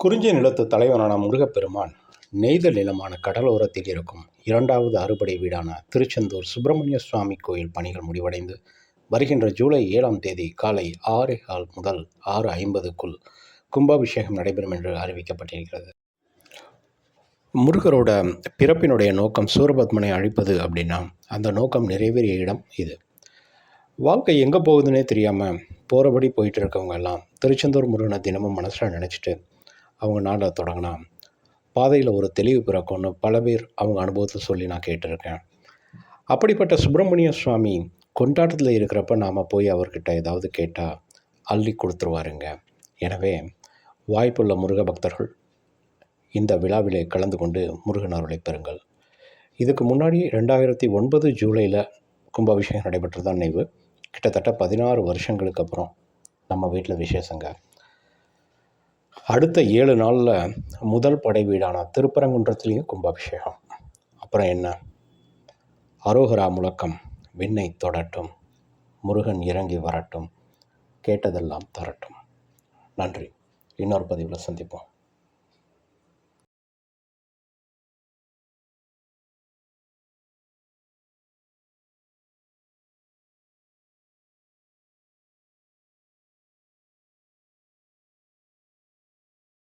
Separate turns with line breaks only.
குறிஞ்சி நிலத்து தலைவனான முருகப்பெருமான் நெய்தல் நிலமான கடலோரத்தில் இருக்கும் இரண்டாவது அறுபடை வீடான திருச்செந்தூர் சுப்பிரமணிய சுவாமி கோயில் பணிகள் முடிவடைந்து வருகின்ற ஜூலை ஏழாம் தேதி காலை ஆறு கால் முதல் ஆறு ஐம்பதுக்குள் கும்பாபிஷேகம் நடைபெறும் என்று அறிவிக்கப்பட்டிருக்கிறது. முருகரோட பிறப்பினுடைய நோக்கம் சூரபத்மனை அழிப்பது அப்படின்னா அந்த நோக்கம் நிறைவேறிய இடம் இது. வாழ்க்கை எங்கே போகுதுன்னே தெரியாமல் போகிறபடி போயிட்டு இருக்கவங்க எல்லாம் திருச்செந்தூர் முருகனை தினமும் மனசில் நினச்சிட்டு அவங்க நாட தொடங்கினா பாதையில் ஒரு தெளிவு பிறக்கும்னு பல பேர் அவங்க அனுபவத்தை சொல்லி நான் கேட்டிருக்கேன். அப்படிப்பட்ட சுப்பிரமணிய சுவாமி கொண்டாட்டத்தில் இருக்கிறப்ப நாம் போய் அவர்கிட்ட ஏதாவது கேட்டால் அள்ளி கொடுத்துருவாருங்க. எனவே வாய்ப்புள்ள முருக பக்தர்கள் இந்த விழாவிலே கலந்து கொண்டு முருகன் அருளை பெறுங்கள். இதுக்கு முன்னாடி ரெண்டாயிரத்தி ஒன்பது ஜூலையில் கும்பாபிஷேகம் நடைபெற்றதான் நினைவு. கிட்டத்தட்ட பதினாறு வருஷங்களுக்கு அப்புறம் நம்ம வீட்டில் விசேஷங்க. அடுத்த ஏழு நாளில் முதல் படை வீடான திருப்பரங்குன்றத்துலேயும் கும்பாபிஷேகம். அப்புறம் என்ன? அரோகரா முழக்கம் விண்ணை தொடட்டும் முருகன் இறங்கி வரட்டும் கேட்டதெல்லாம் தரட்டும். நன்றி. இன்னொரு பதிவில் சந்திப்போம்.